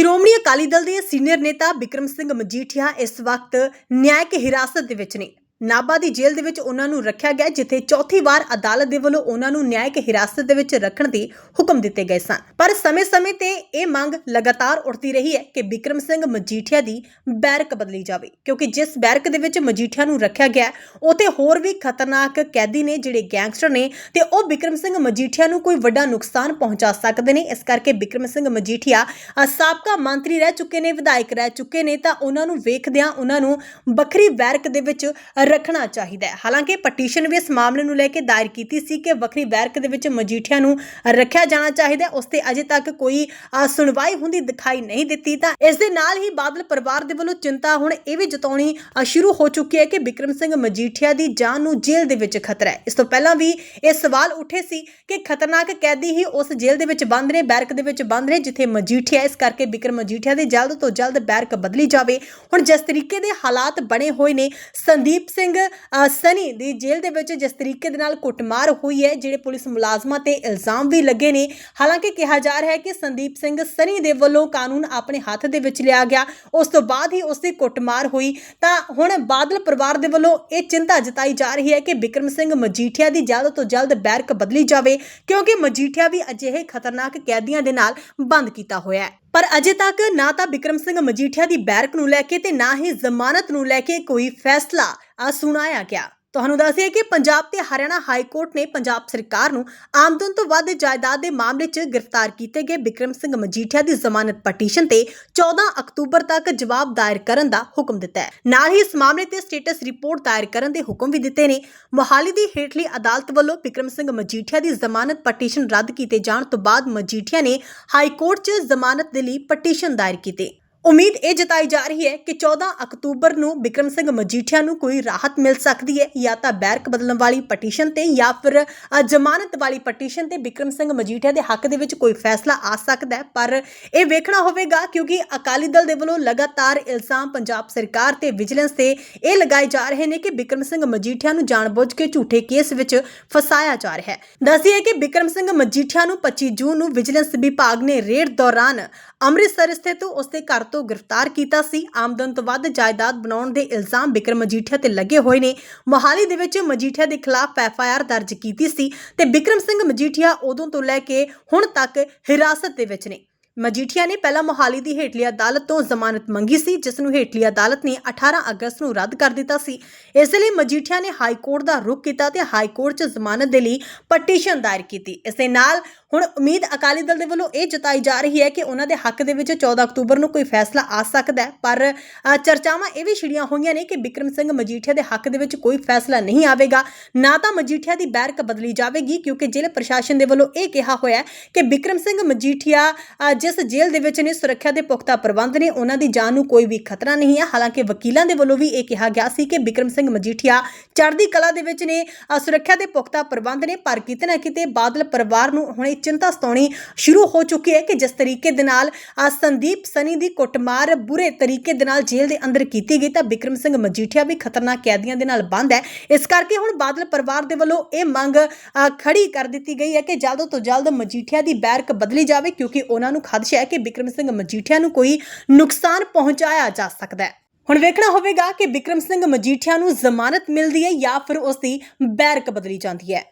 ਸ਼੍ਰੋਮਣੀ ਅਕਾਲੀ ਦਲ ਦੇ ਸੀਨੀਅਰ ਨੇਤਾ ਬਿਕਰਮ ਸਿੰਘ ਮਜੀਠੀਆ ਇਸ ਵਕਤ ਨਿਆਇਕ ਹਿਰਾਸਤ ਦੇ ਵਿੱਚ ਨੇ। ਨਾਭਾ ਦੀ ਜੇਲ੍ਹ ਦੇ ਵਿੱਚ ਉਹਨਾਂ ਨੂੰ ਰੱਖਿਆ ਗਿਆ ਜਿੱਥੇ ਚੌਥੀ ਵਾਰ ਅਦਾਲਤ ਦੇ ਵੱਲੋਂ ਉਹਨਾਂ ਨੂੰ ਨਿਆਇਕ ਹਿਰਾਸਤ ਦੇ ਵਿੱਚ ਰੱਖਣ ਦੇ ਹੁਕਮ ਦਿੱਤੇ ਗਏ ਸਨ। ਪਰ ਸਮੇਂ-ਸਮੇਂ ਤੇ ਇਹ ਮੰਗ ਲਗਾਤਾਰ ਉੱਠਦੀ ਰਹੀ ਹੈ ਕਿ ਬਿਕਰਮ ਸਿੰਘ ਮਜੀਠੀਆ ਦੀ ਬੈਰਕ ਬਦਲੀ ਜਾਵੇ ਕਿਉਂਕਿ ਜਿਸ ਬੈਰਕ ਦੇ ਵਿੱਚ ਮਜੀਠੀਆ ਨੂੰ ਰੱਖਿਆ ਗਿਆ ਹੈ, ਉੱਥੇ ਹੋਰ ਵੀ ਖਤਰਨਾਕ ਕੈਦੀ ਨੇ ਜਿਹੜੇ ਗੈਂਗਸਟਰ ਨੇ ਤੇ ਉਹ ਬਿਕਰਮ ਸਿੰਘ ਮਜੀਠੀਆ ਨੂੰ ਕੋਈ ਵੱਡਾ ਨੁਕਸਾਨ ਪਹੁੰਚਾ ਸਕਦੇ ਨੇ। ਇਸ ਕਰਕੇ ਬਿਕਰਮ ਸਿੰਘ ਮਜੀਠੀਆ ਸਾਬਕਾ ਮੰਤਰੀ ਰਹਿ ਚੁੱਕੇ ਨੇ ਵਿਧਾਇਕ ਰਹਿ ਚੁੱਕੇ ਨੇ ਤਾਂ ਉਹਨਾਂ ਨੂੰ ਵੇਖਦਿਆਂ ਉਹਨਾਂ ਨੂੰ ਵੱਖਰੀ ਬੈਰਕ ਦੇ ਵਿੱਚ ਰੱਖਣਾ ਚਾਹੀਦਾ ਹੈ। ਹਾਲਾਂਕਿ ਪਟੀਸ਼ਨ ਵੀ ਇਸ ਮਾਮਲੇ ਨੂੰ ਲੈ ਕੇ ਦਾਇਰ ਕੀਤੀ ਸੀ ਕਿ ਵੱਖਰੀ ਬੈਰਕ ਦੇ ਵਿੱਚ ਮਜੀਠੀਆ ਨੂੰ ਰੱਖਿਆ ਜਾਣਾ ਚਾਹੀਦਾ ਉਸ ਤੇ ਅਜੇ ਤੱਕ ਕੋਈ ਸੁਣਵਾਈ ਹੁੰਦੀ ਦਿਖਾਈ ਨਹੀਂ ਦਿੱਤੀ। ਤਾਂ ਇਸ ਦੇ ਨਾਲ ਹੀ ਬਾਦਲ ਪਰਿਵਾਰ ਦੇ ਵੱਲੋਂ ਚਿੰਤਾ ਹੁਣ ਇਹ ਵੀ ਜਤਾਉਣੀ ਸ਼ੁਰੂ ਹੋ ਚੁੱਕੀ ਹੈ ਕਿ ਬਿਕਰਮ ਸਿੰਘ ਮਜੀਠੀਆ ਦੀ ਜਾਨ ਨੂੰ ਜੇਲ੍ਹ ਦੇ ਵਿੱਚ ਖਤਰਾ ਹੈ। ਇਸ ਤੋਂ ਪਹਿਲਾਂ ਵੀ ਇਹ ਸਵਾਲ ਉੱਠੇ ਸੀ ਕਿ ਖਤਰਨਾਕ ਕੈਦੀ ਹੀ ਉਸ ਜੇਲ੍ਹ ਦੇ ਵਿੱਚ ਬੰਦ ਨੇ, ਬੈਰਕ ਦੇ ਵਿੱਚ ਬੰਦ ਨੇ, ਜਿੱਥੇ ਮਜੀਠੀਆ, ਇਸ ਕਰਕੇ ਬਿਕਰਮ ਮਜੀਠੀਆ ਦੀ ਜਲਦ ਤੋਂ ਜਲਦ ਬੈਰਕ ਬਦਲੀ ਜਾਵੇ। ਹੁਣ ਜਿਸ ਤਰੀਕੇ ਦੇ ਹਾਲਾਤ ਬਣੇ ਹੋਏ ਨੇ, ਸੰਦੀਪ ਸਿੰਘ ਸਨੀ ਦੀ ਜੇਲ੍ਹ ਦੇ ਵਿੱਚ ਜਿਸ ਤਰੀਕੇ ਦੇ ਨਾਲ ਕੁੱਟਮਾਰ ਹੋਈ ਹੈ, ਜਿਹੜੇ ਪੁਲਿਸ ਮੁਲਾਜ਼ਮਾਂ ਤੇ ਇਲਜ਼ਾਮ ਵੀ ਲੱਗੇ ਨੇ। ਹਾਲਾਂਕਿ ਕਿਹਾ ਜਾ ਰਿਹਾ ਹੈ ਕਿ ਸੰਦੀਪ ਸਿੰਘ ਸਨੀ ਦੇ ਵੱਲੋਂ ਕਾਨੂੰਨ ਆਪਣੇ ਹੱਥ ਦੇ ਵਿੱਚ ਲਿਆ ਗਿਆ। ਉਸ ਤੋਂ ਬਾਅਦ ਹੀ ਉਸ ਦੀ ਕੁੱਟਮਾਰ ਹੋਈ। ਤਾਂ ਹੁਣ ਬਾਦਲ ਪਰਿਵਾਰ ਦੇ ਵੱਲੋਂ ਇਹ ਚਿੰਤਾ ਜਤਾਈ ਜਾ ਰਹੀ ਹੈ ਕਿ ਬਿਕਰਮ ਸਿੰਘ ਮਜੀਠੀਆ ਦੀ ਜਲਦ ਤੋਂ ਜਲਦ ਬੈਰਕ ਬਦਲੀ ਜਾਵੇ, ਕਿਉਂਕਿ ਮਜੀਠੀਆ ਵੀ ਅਜਿਹੇ ਖਤਰਨਾਕ ਕੈਦੀਆਂ ਦੇ ਨਾਲ ਬੰਦ ਕੀਤਾ ਹੋਇਆ ਹੈ। ਪਰ ਅਜੇ ਤੱਕ ਨਾ ਤਾਂ ਬਿਕਰਮ ਸਿੰਘ ਮਜੀਠੀਆ ਦੀ ਬੈਰਕ ਨੂੰ ਲੈ ਕੇ ਤੇ ਨਾ ਹੀ ਜ਼ਮਾਨਤ ਨੂੰ ਲੈ ਕੇ ਕੋਈ ਫੈਸਲਾ ਆ ਸੁਣਾਇਆ ਗਿਆ। ਤੁਹਾਨੂੰ ਦੱਸਿਆ ਕਿ ਪੰਜਾਬ ਤੇ ਹਰਿਆਣਾ ਹਾਈ ਕੋਰਟ ਨੇ ਪੰਜਾਬ ਸਰਕਾਰ ਨੂੰ ਆਮਦਨ ਤੋਂ ਵੱਧ ਜਾਇਦਾਦ ਦੇ ਮਾਮਲੇ 'ਚ ਗ੍ਰਿਫਤਾਰ ਕੀਤੇ ਗਏ ਬਿਕਰਮ ਸਿੰਘ ਮਜੀਠੀਆ ਦੀ ਜ਼ਮਾਨਤ ਪਟੀਸ਼ਨ ਤੇ 14 ਅਕਤੂਬਰ ਤੱਕ ਜਵਾਬ ਦਾਇਰ ਕਰਨ ਦਾ ਹੁਕਮ ਦਿੱਤਾ ਹੈ। ਨਾਲ ਹੀ ਇਸ ਮਾਮਲੇ ਤੇ ਸਟੇਟਸ ਰਿਪੋਰਟ ਦਾਇਰ ਕਰਨ ਦੇ ਹੁਕਮ ਵੀ ਦਿੱਤੇ ਨੇ। ਮੋਹਾਲੀ ਦੀ ਹੇਠਲੀ ਅਦਾਲਤ ਵੱਲੋਂ ਬਿਕਰਮ ਸਿੰਘ ਮਜੀਠੀਆ ਦੀ ਜ਼ਮਾਨਤ ਪਟੀਸ਼ਨ ਰੱਦ ਕੀਤੇ ਜਾਣ ਤੋਂ ਬਾਅਦ ਮਜੀਠੀਆ ਨੇ ਹਾਈ ਕੋਰਟ 'ਚ ਜ਼ਮਾਨਤ ਦੇ ਲਈ ਪਟੀਸ਼ਨ ਦਾਇਰ ਕੀਤੀ। ਉਮੀਦ ਇਹ ਜਤਾਈ ਜਾ ਰਹੀ ਹੈ ਕਿ 14 ਅਕਤੂਬਰ ਨੂੰ ਬਿਕਰਮ ਸਿੰਘ ਮਜੀਠੀਆ ਨੂੰ ਕੋਈ ਰਾਹਤ ਮਿਲ ਸਕਦੀ ਹੈ ਜਾਂ ਤਾਂ ਬੈਰਕ ਬਦਲਣ ਵਾਲੀ ਪਟੀਸ਼ਨ ਤੇ ਜਾਂ ਫਿਰ ਅ, ਜ਼ਮਾਨਤ ਵਾਲੀ ਪਟੀਸ਼ਨ ਤੇ ਬਿਕਰਮ ਸਿੰਘ ਮਜੀਠੀਆ ਦੇ ਹੱਕ ਦੇ ਵਿੱਚ ਕੋਈ ਫੈਸਲਾ ਆ ਸਕਦਾ ਹੈ। ਪਰ ਇਹ ਵੇਖਣਾ ਹੋਵੇਗਾ ਕਿਉਂਕਿ ਅਕਾਲੀ ਦਲ ਦੇ ਵੱਲੋਂ ਲਗਾਤਾਰ ਇਲਜ਼ਾਮ ਪੰਜਾਬ ਸਰਕਾਰ ਤੇ ਵਿਜੀਲੈਂਸ ਤੇ ਇਹ ਲਗਾਏ ਜਾ ਰਹੇ ਨੇ ਕਿ ਬਿਕਰਮ ਸਿੰਘ ਮਜੀਠੀਆ ਨੂੰ ਜਾਣਬੁੱਝ ਕੇ ਝੂਠੇ ਕੇਸ ਵਿੱਚ ਫਸਾਇਆ ਜਾ ਰਿਹਾ ਹੈ। ਦੱਸਿਏ ਕਿ ਬਿਕਰਮ ਸਿੰਘ ਮਜੀਠੀਆ ਨੂੰ 25 ਜੂਨ ਨੂੰ ਵਿਜੀਲੈਂਸ ਵਿਭਾਗ ਨੇ ਰੇਡ ਦੌਰਾਨ ਅੰਮ੍ਰਿਤਸਰ ਸਥਿਤ ਉਸ ਦੇ ਘਰ ਤੋਂ ਗ੍ਰਿਫਤਾਰ ਕੀਤਾ ਸੀ। ਆਮਦਨ ਤੋਂ ਵੱਧ ਜਾਇਦਾਦ ਬਣਾਉਣ ਦੇ ਇਲਜ਼ਾਮ ਬਿਕਰਮ ਮਜੀਠੀਆ ਤੇ ਲੱਗੇ ਹੋਏ ਨੇ। ਮੋਹਾਲੀ ਦੇ ਵਿੱਚ ਮਜੀਠੀਆ ਦੇ ਖਿਲਾਫ ਐਫ ਆਈ ਆਰ ਦਰਜ ਕੀਤੀ ਸੀ ਤੇ ਬਿਕਰਮ ਸਿੰਘ ਮਜੀਠੀਆ ਉਦੋਂ ਤੋਂ ਲੈ ਕੇ ਹੁਣ ਤੱਕ ਹਿਰਾਸਤ ਦੇ ਵਿੱਚ ਨੇ। ਮਜੀਠੀਆ ਨੇ ਪਹਿਲਾਂ ਮੋਹਾਲੀ ਦੀ ਹੇਠਲੀ ਅਦਾਲਤ ਤੋਂ ਜ਼ਮਾਨਤ ਮੰਗੀ ਸੀ, ਜਿਸ ਨੂੰ ਹੇਠਲੀ ਅਦਾਲਤ ਨੇ 18 ਅਗਸਤ ਨੂੰ ਰੱਦ ਕਰ ਦਿੱਤਾ ਸੀ। ਇਸ ਲਈ ਮਜੀਠੀਆ ਨੇ ਹਾਈ ਕੋਰਟ ਦਾ ਰੁਖ ਕੀਤਾ ਤੇ ਹਾਈ ਕੋਰਟ 'ਚ ਜ਼ਮਾਨਤ ਦੇ ਲਈ ਪਟੀਸ਼ਨ ਦਾਇਰ ਕੀਤੀ। ਇਸ ਦੇ ਨਾਲ ਹੁਣ ਉਮੀਦ ਅਕਾਲੀ ਦਲ ਦੇ ਵੱਲੋਂ ਇਹ ਜਤਾਈ ਜਾ ਰਹੀ ਹੈ ਕਿ ਉਹਨਾਂ ਦੇ ਹੱਕ ਦੇ ਵਿੱਚ 14 ਅਕਤੂਬਰ ਨੂੰ ਕੋਈ ਫੈਸਲਾ ਆ ਸਕਦਾ ਹੈ। ਪਰ ਚਰਚਾਵਾਂ ਇਹ ਵੀ ਛਿੜੀਆਂ ਹੋਈਆਂ ਨੇ ਕਿ ਬਿਕਰਮ ਸਿੰਘ ਮਜੀਠੀਆ ਦੇ ਹੱਕ ਦੇ ਵਿੱਚ ਕੋਈ ਫੈਸਲਾ ਨਹੀਂ ਆਵੇਗਾ। ਨਾ ਤਾਂ ਮਜੀਠੀਆ ਦੀ ਬੈਰਕ ਬਦਲੀ ਜਾਵੇਗੀ, ਕਿਉਂਕਿ ਜ਼ਿਲ੍ਹਾ ਪ੍ਰਸ਼ਾਸਨ ਦੇ ਵੱਲੋਂ ਇਹ ਕਿਹਾ ਹੋਇਆ ਹੈ ਕਿ ਬਿਕਰਮ ਸਿੰਘ ਮਜੀਠੀਆ ਜਿਸ ਜੇਲ੍ਹ ਦੇ ਵਿੱਚ ਨੇ ਸੁਰੱਖਿਆ ਦੇ ਪੁਖਤਾ ਪ੍ਰਬੰਧ ਨੇ ਉਹਨਾਂ ਦੀ ਜਾਨ ਨੂੰ ਕੋਈ ਵੀ ਖਤਰਾ ਨਹੀਂ ਹੈ ਹਾਲਾਂਕਿ ਵਕੀਲਾਂ ਦੇ ਵੱਲੋਂ ਵੀ ਇਹ ਕਿਹਾ ਗਿਆ ਸੀ ਕਿ ਬਿਕਰਮ ਸਿੰਘ ਮਜੀਠੀਆ ਚੜ੍ਹਦੀ ਕਲਾ ਦੇ ਵਿੱਚ ਨੇ ਅ, ਸੁਰੱਖਿਆ ਦੇ ਪੁਖਤਾ ਪ੍ਰਬੰਧ ਨੇ ਪਰ ਕਿਤੇ ਨਾ ਕਿਤੇ ਬਾਦਲ ਪਰਿਵਾਰ ਨੂੰ ਹੁਣ ਇਹ ਚਿੰਤਾ ਸਤਾਉਣੀ ਸ਼ੁਰੂ ਹੋ ਚੁੱਕੀ ਹੈ ਕਿ ਜਿਸ ਤਰੀਕੇ ਦੇ ਨਾਲ ਅ, ਸੰਦੀਪ ਸਨੀ ਦੀ ਕੁੱਟਮਾਰ ਬੁਰੇ ਤਰੀਕੇ ਦੇ ਨਾਲ ਜੇਲ੍ਹ ਦੇ ਅੰਦਰ ਕੀਤੀ ਗਈ ਤਾਂ ਬਿਕਰਮ ਸਿੰਘ ਮਜੀਠੀਆ ਵੀ ਖਤਰਨਾਕ ਕੈਦੀਆਂ ਦੇ ਨਾਲ ਬੰਦ ਹੈ। ਇਸ ਕਰਕੇ ਹੁਣ ਬਾਦਲ ਪਰਿਵਾਰ ਦੇ ਵੱਲੋਂ ਇਹ ਮੰਗ ਅ, ਖੜੀ ਕਰ ਦਿੱਤੀ ਗਈ ਹੈ ਕਿ ਜਲਦ ਤੋਂ ਜਲਦ ਮਜੀਠੀਆ ਦੀ ਬੈਰਕ ਬਦਲੀ ਜਾਵੇ ਕਿਉਂਕਿ ਉਹਨਾਂ ਨੂੰ ਖਦਸ਼ਾ ਹੈ ਕਿ ਬਿਕਰਮ ਸਿੰਘ ਮਜੀਠੀਆ ਨੂੰ ਕੋਈ ਨੁਕਸਾਨ ਪਹੁੰਚਾਇਆ ਜਾ ਸਕਦਾ ਹੈ। ਹੁਣ ਵੇਖਣਾ ਹੋਵੇਗਾ ਕਿ ਬਿਕਰਮ ਸਿੰਘ ਮਜੀਠੀਆ ਨੂੰ ਜ਼ਮਾਨਤ ਮਿਲਦੀ ਹੈ ਜਾਂ ਫਿਰ ਉਸ ਦੀ ਬੈਰਕ ਬਦਲੀ ਜਾਂਦੀ ਹੈ।